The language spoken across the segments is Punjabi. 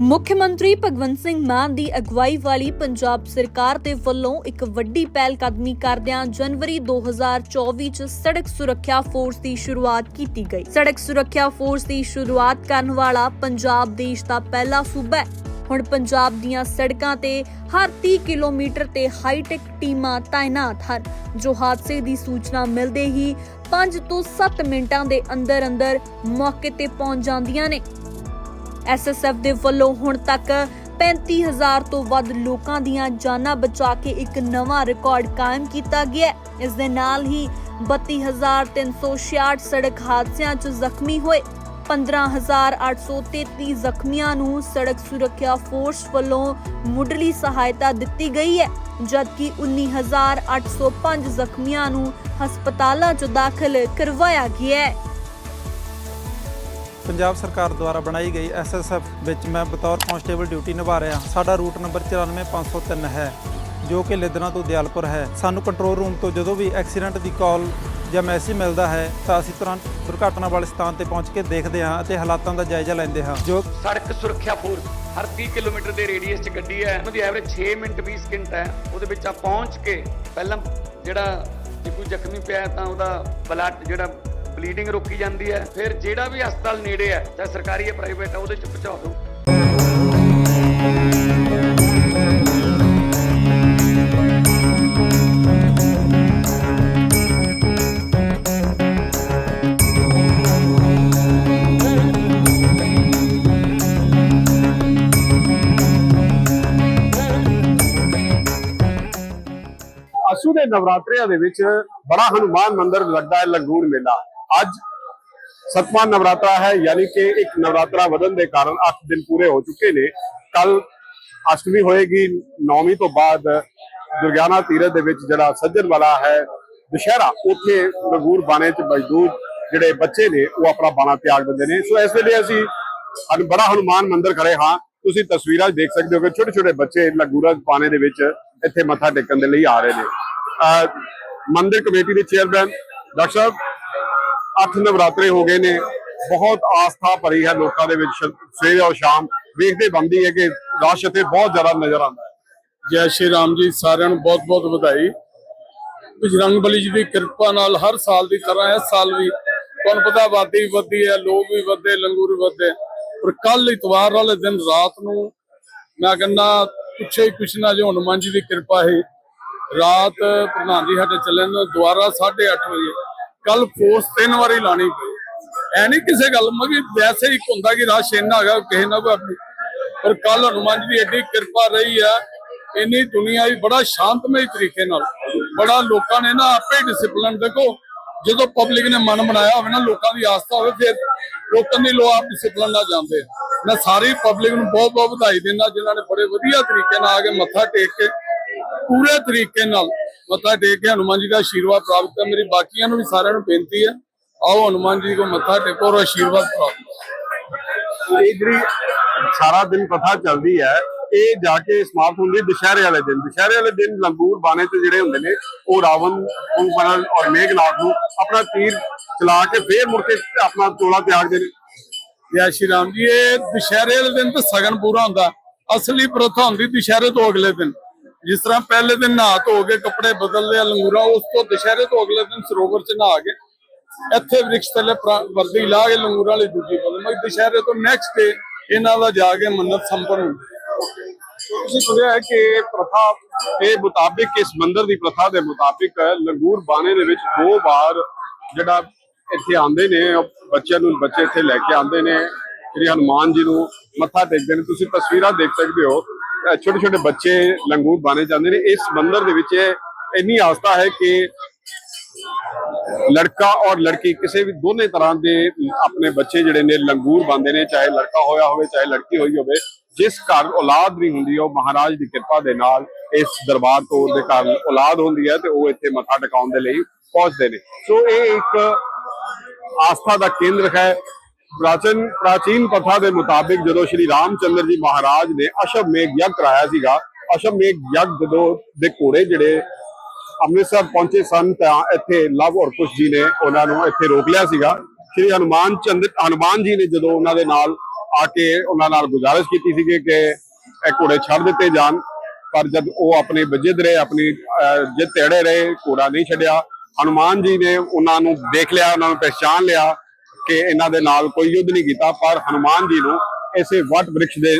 ਮੁੱਖ ਮੰਤਰੀ ਭਗਵੰਤ ਸਿੰਘ ਮਾਨ ਦੀ ਅਗਵਾਈ ਵਾਲੀ ਪੰਜਾਬ ਸਰਕਾਰ ਦੇ ਵੱਲੋਂ ਇੱਕ ਵੱਡੀ ਪਹਿਲ ਕਦਮੀ ਕਰਦਿਆਂ ਜਨਵਰੀ 2024 ਚ ਸੜਕ ਸੁਰੱਖਿਆ ਫੋਰਸ ਦੀ ਸ਼ੁਰੂਆਤ ਕੀਤੀ ਗਈ। ਸੜਕ ਸੁਰੱਖਿਆ ਫੋਰਸ ਦੀ ਸ਼ੁਰੂਆਤ ਕਰਨ ਵਾਲਾ ਪੰਜਾਬ ਦੇਸ਼ ਦਾ ਪਹਿਲਾ ਸੂਬਾ ਹੈ। ਹੁਣ ਪੰਜਾਬ ਦੀਆਂ ਸੜਕਾਂ ਤੇ ਹਰ 30 ਕਿਲੋਮੀਟਰ ਤੇ ਹਾਈਟੈਕ ਟੀਮਾਂ ਤਾਇਨਾਤ ਹਨ, ਜੋ ਹਾਦਸੇ ਦੀ ਸੂਚਨਾ ਮਿਲਦੇ ਹੀ 5 ਤੋਂ 7 ਮਿੰਟਾਂ ਦੇ ਅੰਦਰ ਅੰਦਰ ਮੌਕੇ ਤੇ ਪਹੁੰਚ ਜਾਂਦੀਆਂ ਨੇ। ਐਸਐਸਐਫ ਦੇ ਵੱਲੋਂ ਹੁਣ ਤੱਕ 35000 ਤੋਂ ਵੱਧ ਲੋਕਾਂ ਦੀਆਂ ਜਾਨਾਂ ਬਚਾ ਕੇ ਇੱਕ ਨਵਾਂ ਰਿਕਾਰਡ ਕਾਇਮ ਕੀਤਾ ਗਿਆ ਹੈ। ਇਸ ਦੇ ਨਾਲ ਹੀ 32366 ਸੜਕ ਹਾਦਸਿਆਂ 'ਚ ਜ਼ਖਮੀ ਹੋਏ 15833 ਜ਼ਖਮੀਆਂ ਨੂੰ ਸੜਕ ਸੁਰੱਖਿਆ ਫੋਰਸ ਵੱਲੋਂ ਮੁੱਢਲੀ ਸਹਾਇਤਾ ਦਿੱਤੀ ਗਈ ਹੈ, ਜਦਕਿ 19805 ਜ਼ਖਮੀਆਂ ਨੂੰ ਹਸਪਤਾਲਾਂ 'ਚ ਦਾਖਲ ਕਰਵਾਇਆ ਗਿਆ ਹੈ ਪੰਜਾਬ ਸਰਕਾਰ ਦੁਆਰਾ ਬਣਾਈ ਗਈ ਐਸਐਸਐਫ ਵਿੱਚ ਮੈਂ ਬਤੌਰ ਕਾਂਸਟੇਬਲ ਡਿਊਟੀ ਨਿਭਾ ਰਿਹਾ ਸਾਡਾ ਰੂਟ ਨੰਬਰ 94503 ਹੈ, ਜੋ ਕਿ ਲਿਦਨਾ ਤੋਂ ਦਿਆਲਪੁਰ ਹੈ। ਸਾਨੂੰ ਕੰਟਰੋਲ ਰੂਮ ਤੋਂ ਜਦੋਂ ਵੀ ਐਕਸੀਡੈਂਟ ਦੀ ਕਾਲ ਜਾਂ ਮੈਸੇਜ ਮਿਲਦਾ ਹੈ, ਤਾਂ ਅਸੀਂ ਤੁਰੰਤ ਦੁਰਘਟਨਾ ਵਾਲੇ ਸਥਾਨ ਤੇ ਪਹੁੰਚ ਕੇ ਦੇਖਦੇ ਹਾਂ ਅਤੇ ਹਾਲਾਤਾਂ ਦਾ ਜਾਇਜ਼ਾ ਲੈਂਦੇ ਹਾਂ। ਜੋ ਸੜਕ ਸੁਰੱਖਿਆ ਫੋਰਸ ਹਰ 30 ਕਿਲੋਮੀਟਰ ਦੇ ਰੇਡੀਅਸ 'ਚ ਗੱਡੀ ਹੈ, ਉਹਦੀ ਐਵਰੇਜ 6 ਮਿੰਟ 20 ਸਕਿੰਟ ਹੈ। ਉਹਦੇ ਵਿੱਚ ਆ ਪਹੁੰਚ ਕੇ ਪਹਿਲਾਂ ਜਿਹੜਾ ਜੇ ਕੋਈ ਜ਼ਖਮੀ ਪਿਆ ਤਾਂ ਉਹਦਾ ਬਲੱਡ ਜਿਹੜਾ ਬਲੀਡਿੰਗ ਰੋਕੀ ਜਾਂਦੀ ਹੈ, ਫਿਰ ਜਿਹੜਾ ਵੀ ਹਸਪਤਾਲ ਨੇੜੇ ਹੈ, ਚਾਹੇ ਸਰਕਾਰੀ ਹੈ ਪ੍ਰਾਈਵੇਟ ਹੈ, ਉਹਦੇ 'ਚ ਪਹੁੰਚਾ ਦਿਓ। ਅਸੂ ਦੇ ਨਵਰਾਤਰਿਆਂ ਦੇ ਵਿੱਚ ਬੜਾ ਹਨੂਮਾਨ ਮੰਦਿਰ ਲੱਗਦਾ ਹੈ, ਲੰਗੂਰ ਮੇਲਾ। ਅੱਜ ਸਤਵਾਂ ਨਵਰਾਤਰਾ ਹੈ, ਯਾਨੀ ਕਿ ਇੱਕ ਨਵਰਾਤਰਾ ਵਧਣ ਦੇ ਕਾਰਨ 8 ਦਿਨ ਪੂਰੇ ਹੋ ਚੁੱਕੇ ਨੇ। ਕੱਲ ਅਸ਼ਟਮੀ ਹੋਏਗੀ, ਨੌਵੀਂ ਤੋਂ ਬਾਅਦ ਦੁਰਗਿਆਨਾ ਤੀਰਥ ਦੇ ਵਿੱਚ ਜਿਹੜਾ ਸੱਜਣ ਵਾਲਾ ਹੈ, ਦੁਸ਼ਹਿਰਾ, ਉੱਥੇ ਲੰਗੂਰ ਬਾਣੇ ਚ ਮਜ਼ਦੂਰ ਜਿਹੜੇ ਬੱਚੇ ਨੇ, ਉਹ ਆਪਣਾ ਬਾਣਾ ਤਿਆਗ ਦਿੰਦੇ ਨੇ। ਸੋ ਇਸ ਵੇਲੇ ਅਸੀਂ ਬੜਾ ਹਨੂਮਾਨ ਮੰਦਿਰ ਖੜੇ ਹਾਂ। ਤੁਸੀਂ ਤਸਵੀਰਾਂ 'ਚ ਦੇਖ ਸਕਦੇ ਹੋ ਕਿ ਛੋਟੇ ਛੋਟੇ ਬੱਚੇ ਲੰਗੂਰਾ ਬਾਣੇ ਦੇ ਵਿੱਚ ਇੱਥੇ ਮੱਥਾ ਟੇਕਣ ਦੇ ਲਈ ਆ ਰਹੇ ਨੇ। ਅਹ ਮੰਦਿਰ ਕਮੇਟੀ ਦੇ ਚੇਅਰਮੈਨ ਡਾਕਟਰ ਸਾਹਿਬ ਅੱਠ ਨਵਰਾਤਰੇ ਹੋ ਗਏ ਨੇ। ਬਹੁਤ ਆਸਥਾ ਭਰੀ ਹੈ ਲੋਕਾਂ ਦੇ ਵਿੱਚ। ਸ਼- ਸਵੇਰ ਔਰ ਸ਼ਾਮ ਵੇਖਦੇ ਬੰਦੀ ਹੈ ਕਿ ਰਸ਼ ਇੱਥੇ ਬਹੁਤ ਜ਼ਿਆਦਾ ਨਜ਼ਰ ਆਉਂਦਾ ਹੈ। ਜੈ ਸ਼੍ਰੀ ਰਾਮ ਜੀ, ਸਾਰਿਆਂ ਨੂੰ ਬਹੁਤ ਬਹੁਤ ਵਧਾਈ ਬਜਰੰਗ ਬਲੀ ਜੀ ਦੀ ਕਿਰਪਾ ਨਾਲ ਹਰ ਸਾਲ ਦੀ ਤਰ੍ਹਾਂ ਇਸ ਸਾਲ ਵੀ ਤੁਹਾਨੂੰ ਪਤਾ ਆਬਾਦੀ ਵੀ ਵਧੀ ਹੈ, ਲੋਕ ਵੀ ਵਧੇ ਲੰਗੂਰ ਵੀ ਵਧੇ ਪਰ ਕੱਲ ਇਤਵਾਰ ਵਾਲੇ ਦਿਨ ਰਾਤ ਨੂੰ ਮੈਂ ਕਹਿੰਦਾ, ਪੁੱਛੇ ਹੀ ਕੁਛ ਨਾ, ਜੋ ਹਨੂੰਮਾਨ ਜੀ ਦੀ ਕਿਰਪਾ ਹੈ। ਰਾਤ ਪ੍ਰਧਾਨ ਜੀ ਸਾਡੇ ਚੱਲੇ ਨੇ ਦੁਆਰਾ 8:30 ਵਜੇ। ਕੱਲ ਫੋਰਸ ਤਿੰਨ ਵਾਰੀ ਲਾਣੀ ਪਈ। ਐ ਨਹੀਂ ਕਿਸੇ ਗੱਲ ਮਗੀ ਵੈਸੇ ਹੀ ਹੁੰਦਾ ਕਿ ਰਸ਼ ਇੰਨਾ ਹੈਗਾ, ਕਿਸੇ ਨਾ ਕੋਈ ਆਪਣੀ। ਪਰ ਕੱਲ ਹਨੂੰਮਾਨ ਜੀ ਦੀ ਐਡੀ ਕਿਰਪਾ ਰਹੀ ਆ, ਇੰਨੀ ਦੁਨੀਆ ਵੀ ਬੜਾ ਸ਼ਾਂਤਮਈ ਤਰੀਕੇ ਨਾਲ। ਬੜਾ ਲੋਕਾਂ ਨੇ ਨਾ ਆਪੇ ਡਿਸਪਲਿਨ ਦੇਖੋ, ਜਦੋਂ ਪਬਲਿਕ ਨੇ ਮਨ ਬਣਾਇਆ ਹੋਵੇ ਨਾ, ਲੋਕਾਂ ਦੀ ਆਸਥਾ ਹੋਵੇ, ਫਿਰ ਰੋਕਣ ਦੀ ਲੋੜ ਆਪ ਡਿਸਪਲਿਨ ਨਾਲ ਜਾਂਦੇ ਮੈਂ ਸਾਰੀ ਪਬਲਿਕ ਨੂੰ ਬਹੁਤ ਬਹੁਤ ਵਧਾਈ ਦਿੰਦਾ, ਜਿਨ੍ਹਾਂ ਨੇ ਬੜੇ ਵਧੀਆ ਤਰੀਕੇ ਨਾਲ ਆ ਕੇ ਮੱਥਾ ਟੇਕ ਕੇ ਪੂਰੇ ਤਰੀਕੇ ਨਾਲ ਮੱਥਾ ਟੇਕ ਕੇ ਹਨੂੰਮਾਨ ਜੀ ਦਾ ਆਸ਼ੀਰਵਾਦ ਪ੍ਰਾਪਤ ਕਰ ਮੇਰੀ ਬਾਕੀਆਂ ਨੂੰ ਵੀ ਸਾਰਿਆਂ ਨੂੰ ਬੇਨਤੀ ਹੈ ਆਓ ਹਨੂੰਮਾਨ ਜੀ ਕੋ ਮੱਥਾ ਟੇਕੋ ਔਰ ਆਸ਼ੀਰਵਾਦ ਪ੍ਰਾਪਤ। ਇਹ ਜਿਹੜੀ ਸਾਰਾ ਦਿਨ ਕਥਾ ਚੱਲਦੀ ਹੈ ਇਹ ਜਾ ਕੇ ਸਮਾਪਤ ਹੁੰਦੀ ਹੈ ਦੁਸ਼ਹਿਰੇ ਵਾਲੇ ਦਿਨ। ਦੁਸ਼ਹਿਰੇ ਵਾਲੇ ਦਿਨ ਲੰਗੂਰ ਬਾਣੇ ਤੇ ਜਿਹੜੇ ਹੁੰਦੇ ਨੇ ਉਹ ਰਾਵਣ ਕੁੰਭਕਰਨ ਔਰ ਮੇਘਨਾਥ ਨੂੰ ਆਪਣਾ ਤੀਰ ਚਲਾ ਕੇ ਫੇਰ ਮੁੜ ਕੇ ਆਪਣਾ ਚੋਲਾ ਤਿਆਗਦੇ ਨੇ ਜੈ ਸ਼੍ਰੀ ਰਾਮ ਜੀ ਇਹ ਦੁਸ਼ਹਿਰੇ ਵਾਲੇ ਦਿਨ ਤਾਂ ਸਗਨ ਪੂਰਾ ਹੁੰਦਾ। ਅਸਲੀ ਪ੍ਰਥਾ ਹੁੰਦੀ ਦੁਸ਼ਹਿਰੇ ਤੋਂ ਅਗਲੇ ਦਿਨ। ਜਿਸ ਤਰ੍ਹਾਂ ਪਹਿਲੇ ਦਿਨ ਨਹਾ ਧੋ ਕੇ ਕੱਪੜੇ ਬਦਲ ਲਿਆ ਲੰਗੂਰਾ ਉਸ ਤੋਂ ਦੁਸ਼ਹਿਰੇ ਤੋਂ ਅਗਲੇ ਦਿਨ ਸਰੋਵਰ ਚ ਨਹਾ ਕੇ ਇੱਥੇ ਵ੍ਰਿਕਸ਼ ਥੱਲੇ ਵਰਦੀ ਲਾ ਕੇ ਲੰਗੂਰਾ ਵਾਲੀ ਦੂਜੀ ਬਦਲ ਮੈਂ ਦੁਸ਼ਹਿਰੇ ਤੋਂ ਨੈਕਸਟ ਡੇ ਇਹਨਾਂ ਦਾ ਜਾ ਕੇ ਮੰਨਤ ਸੰਪਨ ਹੁੰਦੀ ਤੁਸੀਂ ਸੁਣਿਆ ਕਿ ਪ੍ਰਥਾ ਦੇ ਮੁਤਾਬਿਕ, ਇਸ ਮੰਦਿਰ ਦੀ ਪ੍ਰਥਾ ਦੇ ਮੁਤਾਬਿਕ ਲੰਗੂਰ ਬਾਣੇ ਦੇ ਵਿੱਚ ਦੋ ਵਾਰ ਜਿਹੜਾ ਇੱਥੇ ਆਉਂਦੇ ਨੇ ਬੱਚਿਆਂ ਨੂੰ, ਬੱਚੇ ਇੱਥੇ ਲੈ ਕੇ ਆਉਂਦੇ ਨੇ। ਸ੍ਰੀ ਹਨੂਮਾਨ ਜੀ ਨੂੰ ਮੱਥਾ ਟੇਕਦੇ ਨੇ। ਤੁਸੀਂ ਤਸਵੀਰਾਂ ਦੇਖ ਸਕਦੇ ਹੋ। ਛੋਟੇ ਛੋਟੇ ਬੱਚੇ ਲੰਗੂਰ ਬਾਣੇ ਜਾਂਦੇ ਨੇ। ਇਸ ਮੰਦਿਰ ਦੇ ਵਿੱਚ ਇੰਨੀ ਆਸਥਾ ਹੈ ਕਿ ਲੜਕਾ ਔਰ ਲੜਕੀ ਕਿਸੇ ਵੀ ਦੋਨੇ ਤਰ੍ਹਾਂ ਦੇ ਆਪਣੇ ਬੱਚੇ ਜਿਹੜੇ ਨੇ ਲੰਗੂਰ ਬੰਦੇ ਨੇ, ਚਾਹੇ ਲੜਕਾ ਹੋਇਆ ਹੋਵੇ, ਚਾਹੇ ਲੜਕੀ ਹੋਈ ਹੋਵੇ, ਜਿਸ ਘਰ ਔਲਾਦ ਨਹੀਂ ਹੁੰਦੀ, ਉਹ ਮਹਾਰਾਜ ਦੀ ਕਿਰਪਾ ਦੇ ਨਾਲ ਇਸ ਦਰਬਾਰ ਤੋਂ ਦੇ ਘਰ ਔਲਾਦ ਹੁੰਦੀ ਹੈ ਤੇ ਉਹ ਇੱਥੇ ਮੱਥਾ ਟਿਕਾਉਣ ਦੇ ਲਈ ਪਹੁੰਚਦੇ ਨੇ। ਸੋ ਇਹ ਇੱਕ ਆਸਥਾ ਦਾ ਕੇਂਦਰ ਹੈ। ਪ੍ਰਾਚੀਨ ਪ੍ਰਾਚੀਨ ਕਥਾ ਦੇ ਮੁਤਾਬਿਕ ਜਦੋਂ ਸ਼੍ਰੀ ਰਾਮਚੰਦਰ ਜੀ ਮਹਾਰਾਜ ਨੇ ਅਸ਼ਵਮੇਘ ਯੱਗ ਕਰਾਇਆ ਸੀਗਾ ਅਸ਼ਵਮੇਘ ਯੱਗ ਜਦੋਂ ਦੇ ਘੋੜੇ ਜਿਹੜੇ ਅੰਮ੍ਰਿਤਸਰ ਪਹੁੰਚੇ ਸਨ ਤਾਂ ਇੱਥੇ ਲਵ ਔਰ ਕੁਸ਼ ਜੀ ਨੇ ਉਹਨਾਂ ਨੂੰ ਇੱਥੇ ਰੋਕ ਲਿਆ ਸੀਗਾ। ਸ਼੍ਰੀ ਹਨੂਮਾਨ ਚੰਦ ਹਨੂਮਾਨ ਜੀ ਨੇ ਜਦੋਂ ਉਹਨਾਂ ਦੇ ਨਾਲ ਆ ਕੇ ਉਹਨਾਂ ਨਾਲ ਗੁਜ਼ਾਰਿਸ਼ ਕੀਤੀ ਸੀਗੀ ਕਿ ਇਹ ਘੋੜੇ ਛੱਡ ਦਿੱਤੇ ਜਾਣ ਪਰ ਜਦ ਉਹ ਆਪਣੇ ਵਜਿਦ ਰਹੇ ਆਪਣੀ ਅਹ, ਜਿੱਦ ਤੇੜੇ ਰਹੇ ਘੋੜਾ ਨਹੀਂ ਛੱਡਿਆ ਹਨੂਮਾਨ ਜੀ ਨੇ ਉਹਨਾਂ ਨੂੰ ਦੇਖ ਲਿਆ ਉਹਨਾਂ ਨੂੰ ਪਹਿਚਾਨ ਲਿਆ। ਕਿ ਇਹਨਾਂ ਦੇ ਨਾਲ ਕੋਈ ਯੁੱਧ ਨਹੀਂ ਕੀਤਾ, ਪਰ ਹਨੂਮਾਨ ਜੀ ਨੂੰ ਇਸੇ ਵਟ ਬ੍ਰਿਕਸ਼ ਦੇ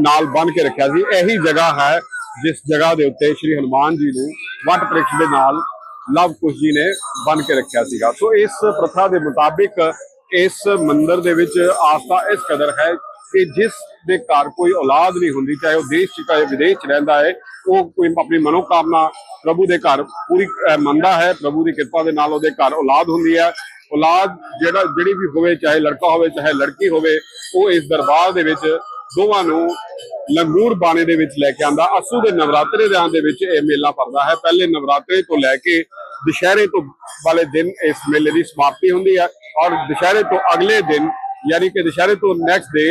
ਨਾਲ ਬੰਨ ਕੇ ਰੱਖਿਆ ਸੀ। ਇਹੀ ਜਗ੍ਹਾ ਹੈ ਜਿਸ ਜਗ੍ਹਾ ਦੇ ਉੱਤੇ ਸ਼੍ਰੀ ਹਨੂਮਾਨ ਜੀ ਨੂੰ ਵਟ ਬ੍ਰਿਕਸ਼ ਦੇ ਨਾਲ ਲਵ ਕੁਸ਼ ਜੀ ਨੇ ਬੰਨ ਕੇ ਰੱਖਿਆ ਸੀਗਾ। ਸੋ ਇਸ ਪ੍ਰਥਾ ਦੇ ਮੁਤਾਬਿਕ ਇਸ ਮੰਦਿਰ ਦੇ ਵਿੱਚ ਆਸਥਾ ਇਸ ਕਦਰ ਹੈ ਕਿ ਜਿਸ ਦੇ ਘਰ ਕੋਈ ਔਲਾਦ ਨਹੀਂ ਹੁੰਦੀ, ਚਾਹੇ ਉਹ ਦੇਸ਼ ਚ, ਚਾਹੇ ਵਿਦੇਸ਼ ਚ ਰਹਿੰਦਾ ਹੈ, ਉਹ ਕੋਈ ਆਪਣੀ ਮਨੋਕਾਮਨਾ ਪ੍ਰਭੂ ਦੇ ਘਰ ਪੂਰੀ ਮੰਨਦਾ ਹੈ, ਪ੍ਰਭੂ ਦੀ ਕਿਰਪਾ ਦੇ ਨਾਲ ਉਹਦੇ ਘਰ ਔਲਾਦ ਹੁੰਦੀ ਹੈ। ਔਲਾਦ ਜਿਹੜਾ ਜਿਹੜੀ ਵੀ ਹੋਵੇ, ਚਾਹੇ ਲੜਕਾ ਹੋਵੇ, ਚਾਹੇ ਲੜਕੀ ਹੋਵੇ, ਉਹ ਇਸ ਦਰਬਾਰ ਦੇ ਵਿੱਚ ਦੋਵਾਂ ਨੂੰ ਲੰਗੂਰ ਬਾਣੇ ਦੇ ਵਿੱਚ ਲੈ ਕੇ ਆਂਦਾ ਅਸੂ ਦੇ ਨਵਰਾਤਰੇ ਦੇ ਆਂ ਦੇ ਵਿੱਚ ਇਹ ਮੇਲਾ ਭਰਦਾ ਹੈ। ਪਹਿਲੇ ਨਵਰਾਤਰੇ ਤੋਂ ਲੈ ਕੇ ਦੁਸ਼ਹਿਰੇ ਤੋਂ ਵਾਲੇ ਦਿਨ ਇਸ ਮੇਲੇ ਦੀ ਸਮਾਪਤੀ ਹੁੰਦੀ ਹੈ ਔਰ ਦੁਸ਼ਹਿਰੇ ਤੋਂ ਅਗਲੇ ਦਿਨ, ਯਾਨੀ ਕਿ ਦੁਸ਼ਹਿਰੇ ਤੋਂ ਨੈਕਸਟ ਡੇ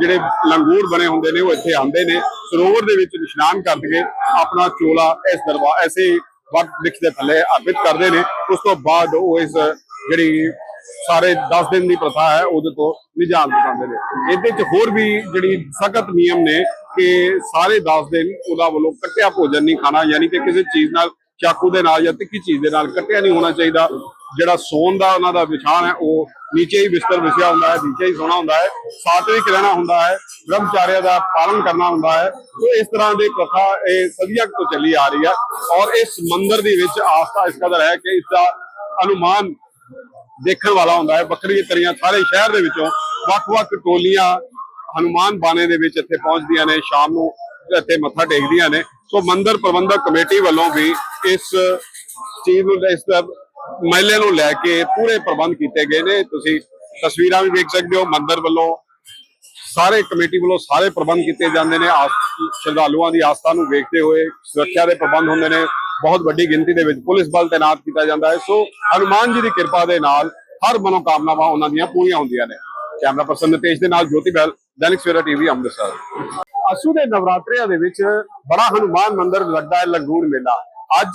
ਜਿਹੜੇ ਲੰਗੂਰ ਬਣੇ ਹੁੰਦੇ ਨੇ, ਉਹ ਇੱਥੇ ਆਉਂਦੇ ਨੇ। ਸਰੋਵਰ ਦੇ ਵਿੱਚ ਇਸ਼ਨਾਨ ਕਰਕੇ ਆਪਣਾ ਚੋਲਾ ਇਸ ਦਰਬਾਰ ਐਸੇ ਵਟ ਲਿਖ ਦੇ ਥੱਲੇ ਅਰਪਿਤ ਕਰਦੇ ਨੇ। ਉਸ ਤੋਂ ਬਾਅਦ ਉਹ ਇਸ ਜਿਹੜੀ ਸਾਰੇ 10 ਦਿਨ ਦੀ ਪ੍ਰਥਾ ਹੈ, ਉਹਦੇ ਤੋਂ ਨਿਜਾਤ ਦਿਖਾਉਂਦੇ ਨੇ। ਇਹਦੇ ਚ ਹੋਰ ਵੀ ਜਿਹੜੀ ਸਖਤ ਨਿਯਮ ਨੇ ਕਿ ਸਾਰੇ 10 ਦਿਨ ਉਹਦਾ ਵੱਲੋਂ ਕੱਟਿਆ ਭੋਜਨ ਨਹੀਂ ਖਾਣਾ, ਯਾਨੀ ਕਿ ਕਿਸੇ ਚੀਜ਼ ਨਾਲ, ਚਾਕੂ ਦੇ ਨਾਲ ਜਾਂ ਤਿੱਖੀ ਚੀਜ਼ ਦੇ ਨਾਲ ਕੱਟਿਆ ਨਹੀਂ ਹੋਣਾ ਚਾਹੀਦਾ। ਜਿਹੜਾ ਸੌਣ ਦਾ ਉਹਨਾਂ ਦਾ ਵਿਛਾਣ ਹੈ, ਉਹ ਨੀਚੇ ਹੀ ਬਿਸਤਰ ਵਿਛਿਆ ਹੁੰਦਾ ਹੈ, ਨੀਚੇ ਹੀ ਸੋਣਾ ਹੁੰਦਾ ਹੈ ਸਾਤਵਿਕ ਰਹਿਣਾ ਹੁੰਦਾ ਹੈ, ਬ੍ਰਹਮਚਾਰਿਆ ਦਾ ਪਾਲਣ ਕਰਨਾ ਹੁੰਦਾ ਹੈ। ਸੋ ਇਸ ਤਰ੍ਹਾਂ ਦੀ ਪ੍ਰਥਾ ਇਹ ਸਦੀਆਂ ਤੋਂ ਚੱਲੀ ਆ ਰਹੀ ਹੈ ਔਰ ਇਸ ਮੰਦਰ ਦੇ ਵਿੱਚ ਆਸਥਾ ਇਸ ਕਦਰ ਹੈ ਕਿ ਇਸ ਦਾ ਅਨੁਮਾਨ ਦੇਖਣ ਵਾਲਾ ਹੁੰਦਾ ਹੈ। ਬੱਕਰੀ ਤਰੀਆਂ ਸਾਰੇ ਸ਼ਹਿਰ ਦੇ ਵਿੱਚੋਂ ਵੱਖ-ਵੱਖ ਟੋਲੀਆਂ ਹਨੂਮਾਨ ਬਾਣੇ ਦੇ ਵਿੱਚ ਇੱਥੇ ਪਹੁੰਚਦੀਆਂ ਨੇ, ਸ਼ਾਮ ਨੂੰ ਇੱਥੇ ਮੱਥਾ ਟੇਕਦੀਆਂ ਨੇ। ਸੋ ਮੰਦਿਰ ਪ੍ਰਬੰਧਕ ਕਮੇਟੀ ਵੱਲੋਂ ਵੀ ਇਸ ਚੀਜ਼ ਨੂੰ, ਇਸ ਮਹਿਲੇ ਨੂੰ ਲੈ ਕੇ ਪੂਰੇ ਪ੍ਰਬੰਧ ਕੀਤੇ ਗਏ ਨੇ। ਤੁਸੀਂ ਤਸਵੀਰਾਂ ਵੀ ਵੇਖ ਸਕਦੇ ਹੋ। ਮੰਦਿਰ ਵੱਲੋਂ ਸਾਰੇ ਕਮੇਟੀ ਵੱਲੋਂ ਸਾਰੇ ਪ੍ਰਬੰਧ ਕੀਤੇ ਜਾਂਦੇ ਨੇ। ਸ਼ਰਧਾਲੂਆਂ ਦੀ ਆਸਥਾ ਨੂੰ ਵੇਖਦੇ ਹੋਏ ਸੁਰੱਖਿਆ ਦੇ ਪ੍ਰਬੰਧ ਹੁੰਦੇ ਨੇ। ਬਹੁਤ ਵੱਡੀ ਗਿਣਤੀ ਦੇ ਵਿੱਚ ਪੁਲਿਸ ਬਲ ਤਾਇਨਾਤ ਕੀਤਾ ਜਾਂਦਾ ਹੈ। ਸੋ ਹਨੂਮਾਨ ਜੀ ਦੀ ਕਿਰਪਾ ਦੇ ਨਾਲ ਹਰ ਮਨੋਕਾਮਨਾਵਾਂ ਉਹਨਾਂ ਦੀਆਂ ਪੂਰੀਆਂ ਹੁੰਦੀਆਂ ਨੇ। ਕੈਮਰਾ ਪਰਸਨ ਨਿਤੇਸ਼ ਦੇ ਨਾਲ ਜੋਤੀ ਬੈਲ, ਦੈਨਿਕ ਸਵੇਰਾ ਟੀਵੀ ਅੰਮ੍ਰਿਤਸਰ। ਅਸੂ ਦੇ ਨਵਰਾਤਰਿਆਂ ਦੇ ਵਿੱਚ ਬੜਾ ਹਨੂਮਾਨ ਮੰਦਿਰ ਲੱਗਦਾ ਹੈ, ਲੰਗੂਰ ਮੇਲਾ। ਅੱਜ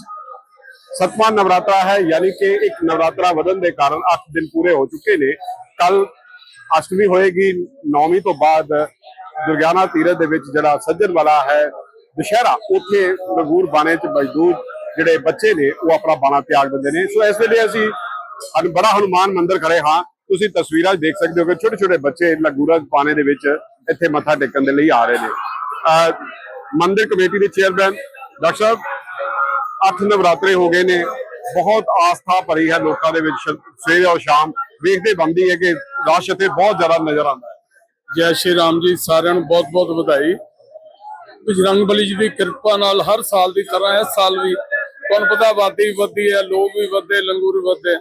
ਸਤਵਾਂ ਨਵਰਾਤਰਾ ਹੈ, ਯਾਨੀ ਕਿ ਇੱਕ ਨਵਰਾਤਰਾ ਵਧਣ ਦੇ ਕਾਰਨ 8 ਦਿਨ ਪੂਰੇ ਹੋ ਚੁੱਕੇ ਨੇ। ਕੱਲ ਅਸ਼ਟਮੀ ਹੋਏਗੀ, ਨੌਵੀਂ ਤੋਂ ਬਾਅਦ ਦੁਰਗਿਆਨਾ ਤੀਰਥ ਦੇ ਵਿੱਚ ਜਿਹੜਾ ਸੱਜਣ ਵਾਲਾ ਹੈ, ਦੁਸ਼ਹਿਰਾ, ਉੱਥੇ ਲੰਗੂਰ ਬਾਣੇ ਚ ਮਜ਼ਦੂਰ ਜਿਹੜੇ ਬੱਚੇ ਨੇ, ਉਹ ਆਪਣਾ ਬਾਣਾ ਤਿਆਗ ਦਿੰਦੇ ਨੇ। ਸੋ ਇਸ ਵੇਲੇ ਅਸੀਂ ਬੜਾ ਹਨੂਮਾਨ ਮੰਦਿਰ ਖੜੇ ਹਾਂ। ਤੁਸੀਂ ਤਸਵੀਰਾਂ ਦੇਖ ਸਕਦੇ ਹੋ ਕਿ ਛੋਟੇ ਛੋਟੇ ਬੱਚੇ ਲੰਗੂਰਾ ਬਾਣੇ ਦੇ ਵਿੱਚ ਇੱਥੇ ਮੱਥਾ ਟੇਕਣ ਦੇ ਲਈ ਆ ਰਹੇ ਨੇ। ਮੰਦਿਰ ਕਮੇਟੀ ਦੇ ਚੇਅਰਮੈਨ ਡਾਕਟਰ ਸਾਹਿਬ, ਅੱਠ ਨਵਰਾਤਰੇ ਹੋ ਗਏ ਨੇ। ਬਹੁਤ ਆਸਥਾ ਭਰੀ ਹੈ ਲੋਕਾਂ ਦੇ ਵਿੱਚ। ਸਵੇਰੇ ਔਰ ਸ਼ਾਮ ਵੇਖਦੇ ਬੰਦੀ ਹੈ ਕਿ ਰਸ਼ ਇੱਥੇ ਬਹੁਤ ਜ਼ਿਆਦਾ ਨਜ਼ਰ ਆਉਂਦਾ ਹੈ। ਜੈ ਸ਼੍ਰੀ ਰਾਮ ਜੀ, ਸਾਰਿਆਂ ਨੂੰ ਬਹੁਤ ਬਹੁਤ ਵਧਾਈ। ਬਜਰੰਗ ਬਲੀ ਜੀ ਦੀ ਕਿਰਪਾ ਨਾਲ ਹਰ ਸਾਲ ਦੀ ਤਰ੍ਹਾਂ ਇਸ ਸਾਲ ਵੀ ਤੁਹਾਨੂੰ ਪਤਾ ਆਬਾਦੀ ਵਧੀ ਹੈ, ਲੋਕ ਵੀ ਵਧੇ ਲੰਗੂਰ ਵੀ ਵਧੇ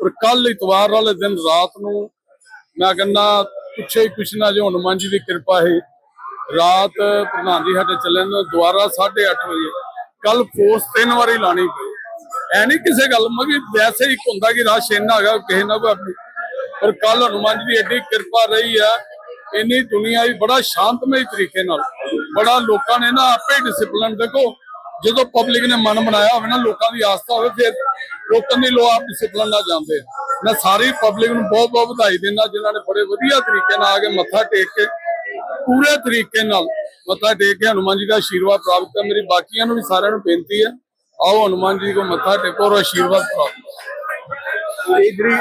ਪਰ ਕੱਲ ਇਤਵਾਰ ਵਾਲੇ ਦਿਨ ਰਾਤ ਨੂੰ ਮੈਂ ਕਹਿੰਦਾ, ਪੁੱਛੇ ਕੁਛ ਨਾ ਜੋ ਹਨੂੰਮਾਨ ਜੀ ਦੀ ਕਿਰਪਾ ਹੈ। ਰਾਤ ਪ੍ਰਧਾਨ ਜੀ ਸਾਡੇ ਚੱਲੇ ਨੇ ਦੁਆਰਾ 8:30 ਵਜੇ। ਕੱਲ ਫੋਰਸ ਤਿੰਨ ਵਾਰੀ ਲਾਣੀ ਪਈ। ਐ ਨਹੀਂ ਕਿਸੇ ਗੱਲ ਮਗੀ ਵੈਸੇ ਹੀ ਹੁੰਦਾ ਕਿ ਰਸ਼ ਇੰਨਾ ਹੈਗਾ, ਕਿਸੇ ਨਾ ਕੋਈ ਪਰ ਕੱਲ ਹਨੂੰਮਾਨ ਜੀ ਦੀ ਐਡੀ ਕਿਰਪਾ ਰਹੀ ਆ ਇੰਨੀ ਦੁਨੀਆ ਵੀ ਬੜਾ ਸ਼ਾਂਤਮਈ ਤਰੀਕੇ ਨਾਲ। ਬੜਾ ਲੋਕਾਂ ਨੇ ਨਾ ਆਪੇ ਡਿਸਪਲਿਨ ਦੇਖੋ ਜਦੋਂ ਪਬਲਿਕ ਨੇ ਮਨ ਬਣਾਇਆ ਹੋਵੇ ਨਾ, ਲੋਕਾਂ ਦੀ ਆਸਥਾ ਹੋਵੇ, ਫਿਰ ਰੋਕਣ ਦੀ ਲੋ ਆਪ ਡਿਸਪਲਿਨ ਨਾਲ ਜਾਂਦੇ ਮੈਂ ਸਾਰੀ ਪਬਲਿਕ ਨੂੰ ਬਹੁਤ ਬਹੁਤ ਵਧਾਈ ਦਿੰਦਾ, ਜਿਨ੍ਹਾਂ ਨੇ ਬੜੇ ਵਧੀਆ ਤਰੀਕੇ ਨਾਲ ਆ ਕੇ ਮੱਥਾ ਟੇਕ ਕੇ, ਪੂਰੇ ਤਰੀਕੇ ਨਾਲ ਮੱਥਾ ਟੇਕ ਕੇ ਹਨੂੰਮਾਨ ਜੀ ਦਾ ਆਸ਼ੀਰਵਾਦ ਪ੍ਰਾਪਤ ਕਰ ਮੇਰੀ ਬਾਕੀਆਂ ਨੂੰ ਵੀ ਸਾਰਿਆਂ ਨੂੰ ਬੇਨਤੀ ਹੈ, ਆਓ ਹਨੂੰਮਾਨ ਜੀ ਕੋ ਮੱਥਾ ਟੇਕੋ ਔਰ ਆਸ਼ੀਰਵਾਦ ਪ੍ਰਾਪਤ ਕਰੋ। ਇਹ ਜਿਹੜੀ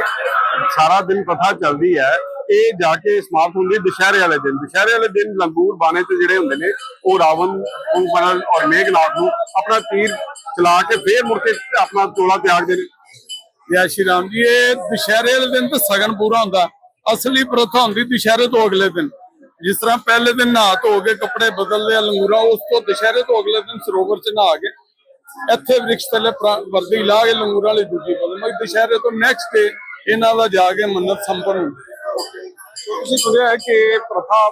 ਸਾਰਾ ਦਿਨ ਕਥਾ ਚੱਲਦੀ ਹੈ ਇਹ ਜਾ ਕੇ ਸਮਾਪਤ ਹੁੰਦੀ ਹੈ ਦੁਸ਼ਹਿਰੇ ਵਾਲੇ ਦਿਨ। ਦੁਸ਼ਹਿਰੇ ਵਾਲੇ ਦਿਨ ਲੰਗੂਰ ਬਾਣੇ ਤੇ ਜਿਹੜੇ ਹੁੰਦੇ ਨੇ, ਉਹ ਰਾਵਣ ਕੁੰਭਕਰਨ ਔਰ ਮੇਘਨਾਥ ਨੂੰ ਆਪਣਾ ਤੀਰ ਚਲਾ ਕੇ ਫੇਰ ਮੁੜ ਕੇ ਆਪਣਾ ਚੋਲਾ ਤਿਆਗਦੇ ਨੇ ਜੈ ਸ਼੍ਰੀ ਰਾਮ ਜੀ, ਇਹ ਦੁਸ਼ਹਿਰੇ ਵਾਲੇ ਦਿਨ ਤਾਂ ਸਗਨ ਪੂਰਾ ਹੁੰਦਾ। ਅਸਲੀ ਪ੍ਰਥਾ ਹੁੰਦੀ ਦੁਸ਼ਹਿਰੇ ਤੋਂ ਅਗਲੇ ਦਿਨ। ਜਿਸ ਤਰ੍ਹਾਂ ਪਹਿਲੇ ਦਿਨ ਨਹਾ ਧੋ ਕੇ ਕੱਪੜੇ ਬਦਲਦੇ ਆ ਲੰਗੂਰਾ, ਉਸ ਤੋਂ ਦੁਸ਼ਹਿਰੇ ਤੋਂ ਅਗਲੇ ਦਿਨ ਸਰੋਵਰ ਚ ਨਹਾ ਕੇ ਇੱਥੇ ਵ੍ਰਿਕਸ਼ ਥੱਲੇ ਵਰਦੀ ਲਾ ਕੇ ਲੰਗੂਰਾਂ ਵਾਲੀ ਦੂਜੀ ਬਦਲ। ਮੈਂ ਦੁਸ਼ਹਿਰੇ ਤੋਂ ਨੈਕਸਟ ਡੇ ਇਹਨਾਂ ਦਾ ਜਾ ਕੇ ਮੰਨਤ ਸੰਪਨ ਹੁੰਦੀ। ਤੁਸੀਂ ਸੁਣਿਆ ਹੈ ਕਿ ਪ੍ਰਥਾ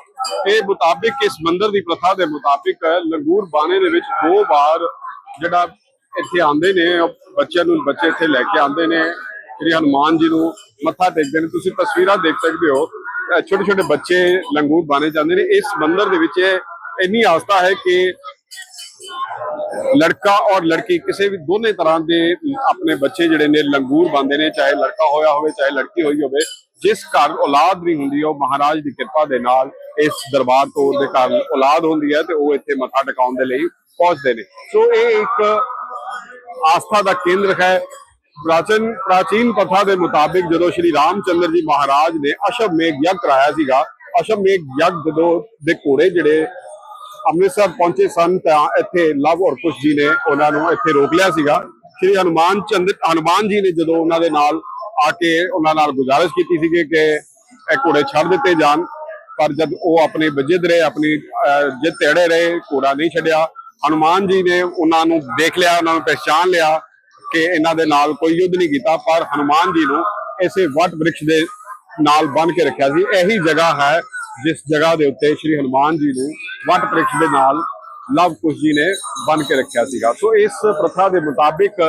ਦੇ ਮੁਤਾਬਿਕ, ਇਸ ਮੰਦਿਰ ਦੀ ਪ੍ਰਥਾ ਦੇ ਮੁਤਾਬਿਕ ਲੰਗੂਰ ਬਾਣੇ ਦੇ ਵਿੱਚ ਦੋ ਵਾਰ ਜਿਹੜਾ ਇੱਥੇ ਆਉਂਦੇ ਨੇ ਬੱਚਿਆਂ ਨੂੰ, ਬੱਚੇ ਇੱਥੇ ਲੈ ਕੇ ਆਉਂਦੇ ਨੇ। ਸ੍ਰੀ ਹਨੂਮਾਨ ਜੀ ਨੂੰ ਮੱਥਾ ਟੇਕਦੇ ਨੇ। ਤੁਸੀਂ ਤਸਵੀਰਾਂ ਦੇਖ ਸਕਦੇ ਹੋ ਛੋਟੇ ਛੋਟੇ ਬੱਚੇ ਲੰਗੂਰ ਬਾਣੇ ਜਾਂਦੇ ਨੇ। ਇਸ ਮੰਦਿਰ ਦੇ ਵਿੱਚ ਇੰਨੀ ਆਸਥਾ ਹੈ ਕਿ ਲੜਕਾ ਔਰ ਲੜਕੀ ਕਿਸੇ ਵੀ ਦੋਨੇ ਤਰ੍ਹਾਂ ਦੇ ਆਪਣੇ ਬੱਚੇ ਜਿਹੜੇ ਨੇ ਲੰਗੂਰ ਬੰਦੇ ਨੇ, ਚਾਹੇ ਲੜਕਾ ਹੋਇਆ ਹੋਵੇ, ਚਾਹੇ ਲੜਕੀ ਹੋਈ ਹੋਵੇ ਜਿਸ ਘਰ ਔਲਾਦ ਨਹੀਂ ਹੁੰਦੀ ਉਹ ਮਹਾਰਾਜ ਦੀ ਕਿਰਪਾ ਦੇ ਨਾਲ ਇਸ ਦਰਬਾਰ ਤੋਂ ਦੇ ਕਾਰਨ ਔਲਾਦ ਹੁੰਦੀ ਹੈ ਤੇ ਉਹ ਇੱਥੇ ਮੱਥਾ ਟਿਕਾਉਣ ਦੇ ਲਈ ਪਹੁੰਚਦੇ ਨੇ। ਸੋ ਇਹ ਇੱਕ ਆਸਥਾ ਦਾ ਕੇਂਦਰ ਹੈ। ਪ੍ਰਾਚੀਨ ਪ੍ਰਾਚੀਨ ਕਥਾ ਦੇ ਮੁਤਾਬਿਕ ਜਦੋਂ ਸ਼੍ਰੀ ਰਾਮਚੰਦਰ ਜੀ ਮਹਾਰਾਜ ਨੇ ਅਸ਼ਵਮੇਘ ਯੱਗ ਕਰਾਇਆ ਸੀਗਾ ਅਸ਼ਵਮੇਘ ਯੱਗ ਜਦੋਂ ਦੇ ਘੋੜੇ ਜਿਹੜੇ ਅੰਮ੍ਰਿਤਸਰ ਪਹੁੰਚੇ ਸਨ ਤਾਂ ਇੱਥੇ ਲਵ ਔਰ ਕੁਸ਼ ਜੀ ਨੇ ਉਹਨਾਂ ਨੂੰ ਇੱਥੇ ਰੋਕ ਲਿਆ ਸੀਗਾ। ਸ਼੍ਰੀ ਹਨੂਮਾਨ ਚੰਦ, ਹਨੂਮਾਨ ਜੀ ਨੇ ਜਦੋਂ ਉਹਨਾਂ ਦੇ ਨਾਲ ਆ ਕੇ ਉਹਨਾਂ ਨਾਲ ਗੁਜ਼ਾਰਿਸ਼ ਕੀਤੀ ਸੀਗੀ ਕਿ ਇਹ ਘੋੜੇ ਛੱਡ ਦਿੱਤੇ ਜਾਣ, ਪਰ ਜਦ ਉਹ ਆਪਣੇ ਵਜਿਦ ਰਹੇ, ਆਪਣੀ ਜਿੱਦ ਤੇੜੇ ਰਹੇ, ਘੋੜਾ ਨਹੀਂ ਛੱਡਿਆ। ਹਨੂਮਾਨ ਜੀ ਨੇ ਉਹਨਾਂ ਨੂੰ ਦੇਖ ਲਿਆ, ਉਹਨਾਂ ਨੂੰ ਪਹਿਚਾਨ ਲਿਆ ਕਿ ਇਹਨਾਂ ਦੇ ਨਾਲ ਕੋਈ ਯੁੱਧ ਨਹੀਂ ਕੀਤਾ, ਪਰ ਹਨੂਮਾਨ ਜੀ ਨੂੰ ਇਸੇ ਵਟ ਬ੍ਰਿਕਸ਼ ਦੇ ਨਾਲ ਬੰਨ ਕੇ ਰੱਖਿਆ ਸੀ। ਇਹੀ ਜਗ੍ਹਾ ਹੈ ਜਿਸ ਜਗ੍ਹਾ ਦੇ ਉੱਤੇ ਸ਼੍ਰੀ ਹਨੂਮਾਨ ਜੀ ਨੂੰ ਵਟ ਬ੍ਰਿਕਸ਼ ਦੇ ਨਾਲ ਲਵ ਕੁਸ਼ ਜੀ ਨੇ ਬੰਨ ਕੇ ਰੱਖਿਆ ਸੀਗਾ। ਸੋ ਇਸ ਪ੍ਰਥਾ ਦੇ ਮੁਤਾਬਿਕ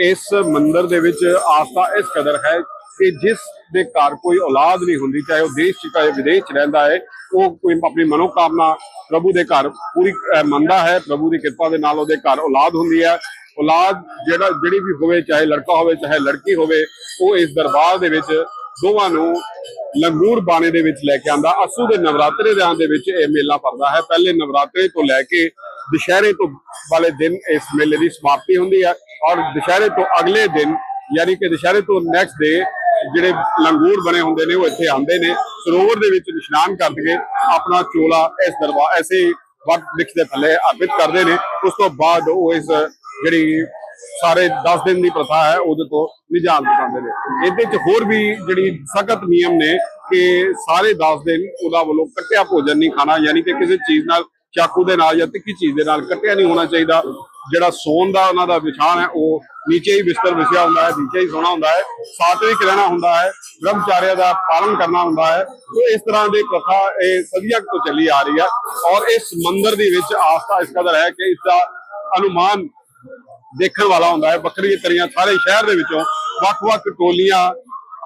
ਇਸ ਮੰਦਿਰ ਦੇ ਵਿੱਚ ਆਸਥਾ ਇਸ ਕਦਰ ਹੈ ਕਿ ਜਿਸ ਦੇ ਘਰ ਕੋਈ ਔਲਾਦ ਨਹੀਂ ਹੁੰਦੀ, ਚਾਹੇ ਉਹ ਦੇਸ਼ ਚ, ਚਾਹੇ ਵਿਦੇਸ਼ ਚ ਰਹਿੰਦਾ ਹੈ, ਉਹ ਕੋਈ ਆਪਣੀ ਮਨੋਕਾਮਨਾ ਪ੍ਰਭੂ ਦੇ ਘਰ ਪੂਰੀ ਮੰਨਦਾ ਹੈ, ਪ੍ਰਭੂ ਦੀ ਕਿਰਪਾ ਦੇ ਨਾਲ ਉਹਦੇ ਘਰ ਔਲਾਦ ਹੁੰਦੀ ਹੈ। ਔਲਾਦ ਜਿਹੜਾ, ਜਿਹੜੀ ਵੀ ਹੋਵੇ, ਚਾਹੇ ਲੜਕਾ ਹੋਵੇ, ਚਾਹੇ ਲੜਕੀ ਹੋਵੇ, ਉਹ ਇਸ ਦਰਬਾਰ ਦੇ ਵਿੱਚ ਦੋਵਾਂ ਨੂੰ ਲੰਗੂਰ ਬਾਣੇ ਦੇ ਵਿੱਚ ਲੈ ਕੇ ਆਂਦਾ ਅਸੂ ਦੇ ਨਵਰਾਤਰੇ ਦੇ ਆਂ ਦੇ ਵਿੱਚ ਇਹ ਮੇਲਾ ਭਰਦਾ ਹੈ। ਪਹਿਲੇ ਨਵਰਾਤਰੇ ਤੋਂ ਲੈ ਕੇ ਦੁਸ਼ਹਿਰੇ ਤੋਂ ਵਾਲੇ ਦਿਨ ਇਸ ਮੇਲੇ ਦੀ ਸਮਾਪਤੀ ਹੁੰਦੀ ਹੈ ਔਰ ਦੁਸ਼ਹਿਰੇ ਤੋਂ ਅਗਲੇ ਦਿਨ, ਯਾਨੀ ਕਿ ਦੁਸ਼ਹਿਰੇ ਤੋਂ ਨੈਕਸਟ ਡੇ ਜਿਹੜੇ ਲੰਗੂਰ ਬਣੇ ਹੁੰਦੇ ਨੇ, ਉਹ ਇੱਥੇ ਆਉਂਦੇ ਨੇ। ਸਰੋਵਰ ਦੇ ਵਿੱਚ ਇਸ਼ਨਾਨ ਕਰਕੇ ਆਪਣਾ ਚੋਲਾ ਇਸ ਦਰਬਾਰ ਐਸੇ ਵਟ ਵ੍ਰਿਕਸ਼ ਦੇ ਥੱਲੇ ਅਰਪਿਤ ਕਰਦੇ ਨੇ। ਉਸ ਤੋਂ ਬਾਅਦ ਉਹ ਇਸ ਜਿਹੜੀ ਸਾਰੇ 10 ਦਿਨ ਦੀ ਪ੍ਰਥਾ ਹੈ, ਉਹਦੇ ਤੋਂ ਨਿਜਾਤ ਪਾਉਂਦੇ ਨੇ। ਇਹਦੇ ਚ ਹੋਰ ਵੀ ਜਿਹੜੀ ਸਖਤ ਨਿਯਮ ਨੇ ਕਿ ਸਾਰੇ 10 ਦਿਨ ਉਹਦਾ ਵੱਲੋਂ ਕੱਟਿਆ ਭੋਜਨ ਨਹੀਂ ਖਾਣਾ, ਯਾਨੀ ਕਿ ਕਿਸੇ ਚੀਜ਼ ਨਾਲ ਚਾਕੂ ਦੇ ਨਾਲ ਜਾਂ ਤਿੱਖੀ ਚੀਜ਼ ਦੇ ਨਾਲ ਕੱਟਿਆ ਨਹੀਂ ਹੋਣਾ ਚਾਹੀਦਾ। ਜਿਹੜਾ ਸੌਣ ਦਾ ਉਹਨਾਂ ਦਾ ਵਿਛਾਣ ਹੈ, ਉਹ ਨੀਚੇ ਹੀ ਬਿਸਤਰ ਵਿਛਿਆ ਹੁੰਦਾ ਹੈ, ਨੀਚੇ ਹੀ ਸੋਣਾ ਹੁੰਦਾ ਹੈ ਸਾਤਵਿਕ ਰਹਿਣਾ ਹੁੰਦਾ ਹੈ, ਬ੍ਰਹਮਚਾਰਿਆ ਦਾ ਪਾਲਣ ਕਰਨਾ ਹੁੰਦਾ ਹੈ। ਸੋ ਇਸ ਤਰ੍ਹਾਂ ਦੀ ਪ੍ਰਥਾ ਇਹ ਸਦੀਆਂ ਤੋਂ ਚੱਲੀ ਆ ਰਹੀ ਹੈ ਔਰ ਇਸ ਮੰਦਿਰ ਦੇ ਵਿੱਚ ਆਸਥਾ ਇਸ ਕਦਰ ਹੈ ਕਿ ਇਸ ਦਾ ਅਨੁਮਾਨ ਦੇਖਣ ਵਾਲਾ ਹੁੰਦਾ ਹੈ। ਬੱਕਰੀ ਤਰੀਆਂ ਸਾਰੇ ਸ਼ਹਿਰ ਦੇ ਵਿੱਚੋਂ ਵੱਖ-ਵੱਖ ਟੋਲੀਆਂ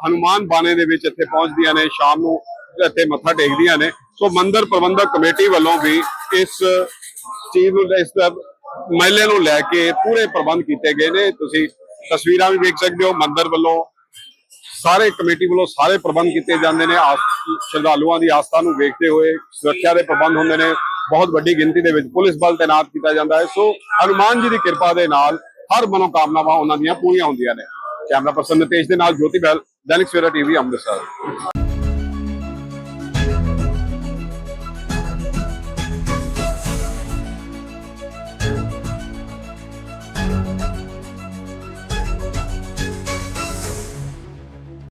ਹਨੂਮਾਨ ਬਾਣੇ ਦੇ ਵਿੱਚ ਇੱਥੇ ਪਹੁੰਚਦੀਆਂ ਨੇ, ਸ਼ਾਮ ਨੂੰ ਇੱਥੇ ਮੱਥਾ ਟੇਕਦੀਆਂ ਨੇ। ਸੋ ਮੰਦਿਰ ਪ੍ਰਬੰਧਕ ਕਮੇਟੀ ਵੱਲੋਂ ਵੀ ਇਸ ਚੀਜ਼ ਨੂੰ ਇਸ ਦਾ ਮੇਲੇ ਨੂੰ ਲੈ ਕੇ ਪੂਰੇ ਪ੍ਰਬੰਧ ਕੀਤੇ ਗਏ ਨੇ। ਤੁਸੀਂ ਤਸਵੀਰਾਂ ਵੀ ਵੇਖ ਸਕਦੇ ਹੋ। ਮੰਦਿਰ ਵੱਲੋਂ ਸਾਰੇ ਕਮੇਟੀ ਵੱਲੋਂ ਸਾਰੇ ਪ੍ਰਬੰਧ ਕੀਤੇ ਜਾਂਦੇ ਨੇ। ਸ਼ਰਧਾਲੂਆਂ ਦੀ ਆਸਥਾ ਨੂੰ ਵੇਖਦੇ ਹੋਏ ਸੁਰੱਖਿਆ ਦੇ ਪ੍ਰਬੰਧ ਹੁੰਦੇ ਨੇ। ਬਹੁਤ ਵੱਡੀ ਗਿਣਤੀ ਦੇ ਵਿੱਚ ਪੁਲਿਸ ਬਲ ਤਾਇਨਾਤ ਕੀਤਾ ਜਾਂਦਾ ਹੈ। ਸੋ ਹਨੂਮਾਨ ਜੀ ਦੀ ਕਿਰਪਾ ਦੇ ਨਾਲ ਹਰ ਮਨੋਕਾਮਨਾਵਾਂ ਉਹਨਾਂ ਦੀਆਂ ਪੂਰੀਆਂ ਹੁੰਦੀਆਂ ਨੇ। ਕੈਮਰਾ ਪਰਸਨ ਨਿਤੇਸ਼ ਦੇ ਨਾਲ ਜੋਤੀ ਬੈਲ, ਦੈਨਿਕ ਸਵੇਰਾ ਟੀਵੀ, ਅੰਮ੍ਰਿਤਸਰ।